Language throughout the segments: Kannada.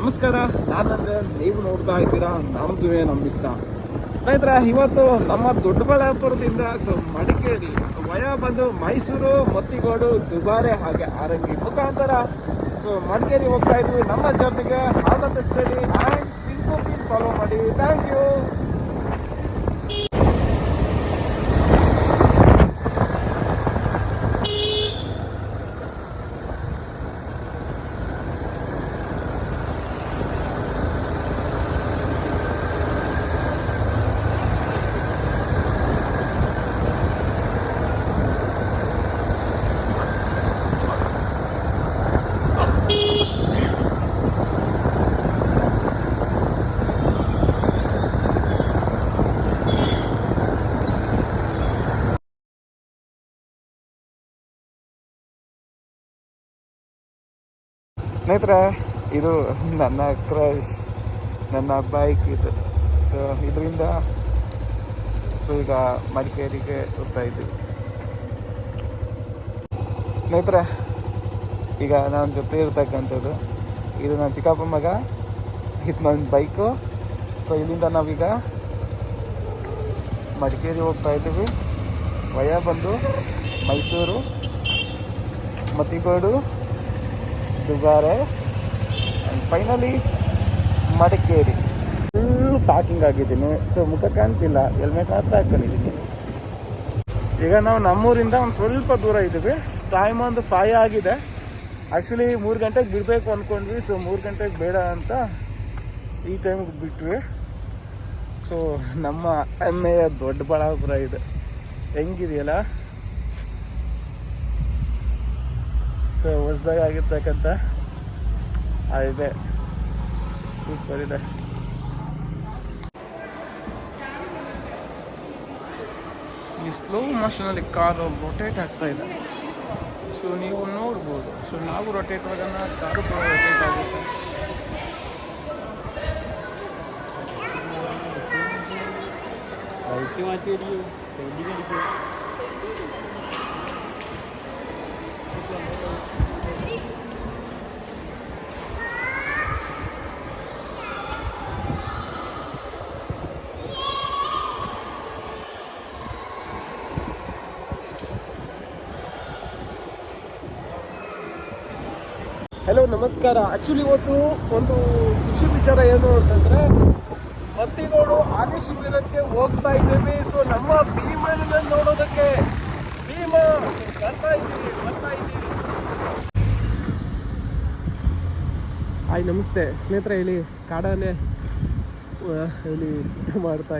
ನಮಸ್ಕಾರ. ನಾನಂದ್ರೆ ನೀವು ನೋಡ್ತಾ ಇದ್ದೀರಾ, ನಮ್ದುವೆ ನಮ್ಮ ಇಷ್ಟ. ಸ್ನೇಹಿತರ, ಇವತ್ತು ನಮ್ಮ ದೊಡ್ಡಬಳ್ಳಾಪುರದಿಂದ ಸೊ ಮಡಿಕೇರಿ ವಯ ಬಂದು ಮೈಸೂರು, ಮತ್ತಿಗೋಡು, ದುಬಾರೆ, ಹಾಗೆ ಆರಂಗಿ ಮುಖಾಂತರ. ಸೊ ಮಡಿಕೇರಿ ಹೋಗ್ತಾ ಇದ್ವಿ. ನಮ್ಮ ಜೊತೆಗೆ ಆಲ್ ದ ಬೆಸ್ಟ್ ಹೇಳಿ ಆ್ಯಂಡ್ ಫಾಲೋ ಮಾಡಿ. ಥ್ಯಾಂಕ್ ಯು ಸ್ನೇಹಿತರೆ, ಇದು ನನ್ನ ಕ್ರಶ್ ನನ್ನ ಬೈಕ್ ಇದು. ಸೊ ಇದರಿಂದ ಸೊ ಈಗ ಮಡಿಕೇರಿಗೆ ಹೋಗ್ತಾ ಇದ್ದೀವಿ ಸ್ನೇಹಿತರೆ, ಈಗ ನನ್ನ ಜೊತೆ ಇರ್ತಕ್ಕಂಥದ್ದು, ಇದು ನನ್ನ ಚಿಕ್ಕಪ್ಪ ಮಗ, ಇದು ನನ್ನ ಬೈಕು ಸೊ ಇಲ್ಲಿಂದ ನಾವೀಗ ಮಡಿಕೇರಿ ಹೋಗ್ತಾ ಇದ್ದೀವಿ. ವಯ ಬಂದು Mysuru Mattigodu Dubare. And finally Madikeri. Full packing ಆಗಿದ್ದೀನಿ. ಸೊ ಮುಖ ಕಾಣ್ತಿಲ್ಲ. ಹೆಲ್ಮೆಟ್ ಮಾತ್ರ ಹಾಕೊಂಡಿದ್ದೀನಿ. ಈಗ ನಾವು ನಮ್ಮೂರಿಂದ ಒಂದು ಸ್ವಲ್ಪ ದೂರ ಇದ್ದೀವಿ. ಟೈಮ್ ಒಂದು ಫೈವ್ ಆಗಿದೆ. ಆ್ಯಕ್ಚುಲಿ ಮೂರು ಗಂಟೆಗೆ ಬಿಡಬೇಕು ಅಂದ್ಕೊಂಡ್ವಿ ಸೊ ಮೂರು ಗಂಟೆಗೆ ಬೇಡ ಅಂತ ಈ ಟೈಮಿಗೆ ಬಿಟ್ವಿ. ಸೊ ನಮ್ಮ ಹೆಮ್ಮೆಯ ದೊಡ್ಡಬಳ್ಳಾಪುರ ಇದೆ. ಹೆಂಗಿದೆಯಲ್ಲ? ಸೊ ಹೊಸ್ದಾಗ ಆಗಿರ್ತಕ್ಕಂಥ ಆ ಇದೆ ಸೂಪರ್ ಇದೆ ಈ ಸ್ಲೋ ಮೋಷನಲ್ಲಿ ಕಾರು ರೊಟೇಟ್ ಆಗ್ತಾ ಇದೆ. ಸೊ ನೀವು ನೋಡ್ಬೋದು. ಸೊ ನಾವು ರೊಟೇಟ್ ಆಗೋಣ ಕಾರು ಕೂಡ ರೊಟೇಟ್ ಆಗುತ್ತೆ. ಹಲೋ ನಮಸ್ಕಾರ. ಆಕ್ಚುಲಿ ಇವತ್ತು ಒಂದು ಖುಷಿ ವಿಚಾರ ಏನು ಅಂತಂದ್ರೆ ಮತ್ತಿಗೋಡು ಆನೆ ಶಿಬಿರಕ್ಕೆ ಹೋಗ್ತಾ ಇದ್ದೀವಿ. ಸೊ ನಮ್ಮ ಭೀಮನ ನೋಡೋದಕ್ಕೆ ಭೀಮ, ಬರ್ತಾ ಇದ್ದೀವಿ ಬರ್ತಾ ಇದ್ದೀವಿ. ಹಾಯ್ ನಮಸ್ತೆ. ಸ್ನೇಹಿತರೆ ಇಲ್ಲಿ ಕಾಡಾನೆ ಇಲ್ಲಿ ಮಾಡ್ತಾ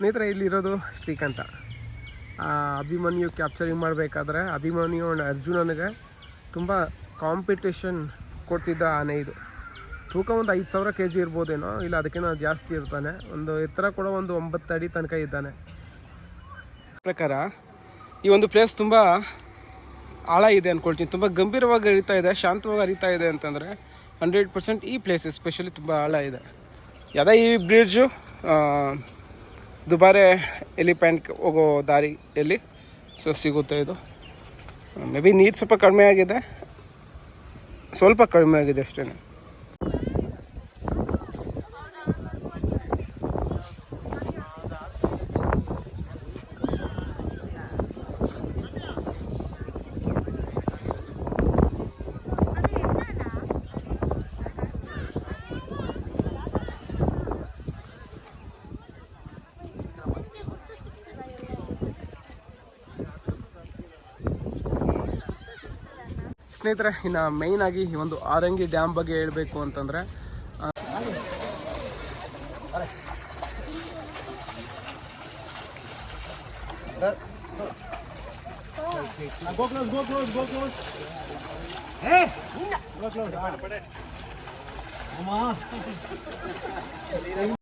ಸ್ನೇಹಿತರೆ, ಇಲ್ಲಿರೋದು ಶ್ರೀಕಾಂತ. ಅಭಿಮನ್ಯು ಕ್ಯಾಪ್ಚರಿಂಗ್ ಮಾಡಬೇಕಾದ್ರೆ ಅಭಿಮನ್ಯು ಆ್ಯಂಡ್ ಅರ್ಜುನನಿಗೆ ತುಂಬ ಕಾಂಪಿಟೇಷನ್ ಕೊಟ್ಟಿದ್ದ ಆನೆ ಇದು. ತೂಕ ಒಂದು ಐದು ಸಾವಿರ ಕೆ ಜಿ ಇರ್ಬೋದೇನೋ, ಇಲ್ಲ ಅದಕ್ಕಿಂತ ಜಾಸ್ತಿ ಇರ್ತಾನೆ. ಒಂದು ಎತ್ತರ ಕೂಡ ಒಂದು ಒಂಬತ್ತು ಅಡಿ ತನಕ ಇದ್ದಾನೆ. ಪ್ರಕಾರ ಈ ಒಂದು ಪ್ಲೇಸ್ ತುಂಬ ಆಳ ಇದೆ ಅಂದ್ಕೊಳ್ತೀನಿ ತುಂಬ ಗಂಭೀರವಾಗಿ ಹರಿತಾ ಇದೆ, ಶಾಂತವಾಗಿ ಹರಿತಾ ಇದೆ ಅಂತಂದರೆ ಹಂಡ್ರೆಡ್ ಪರ್ಸೆಂಟ್ ಈ ಪ್ಲೇಸ್ ಎಸ್ಪೆಷಲಿ ತುಂಬ ಆಳ ಇದೆ. ಯಾವುದೇ ಈ ಬ್ರಿಡ್ಜು ದುಬಾರೆ ಎಲಿಫೆಂಟ್ ಹೋಗೋ ದಾರಿಯಲ್ಲಿ ಸೊ, ಸಿಗುತ್ತೆ ಇದು. ಮೇ ಬಿ ನೀರು ಸ್ವಲ್ಪ ಕಡಿಮೆ ಆಗಿದೆ. ಸ್ವಲ್ಪ ಕಡಿಮೆ ಆಗಿದೆ ಅಷ್ಟೇ ಸ್ನೇಹಿತರೆ ಇನ್ನು ಮೇಯ್ನ್ ಆಗಿ ಈ ಒಂದು ಆರಂಗಿ ಡ್ಯಾಮ್ ಬಗ್ಗೆ ಹೇಳಬೇಕು ಅಂತಂದರೆ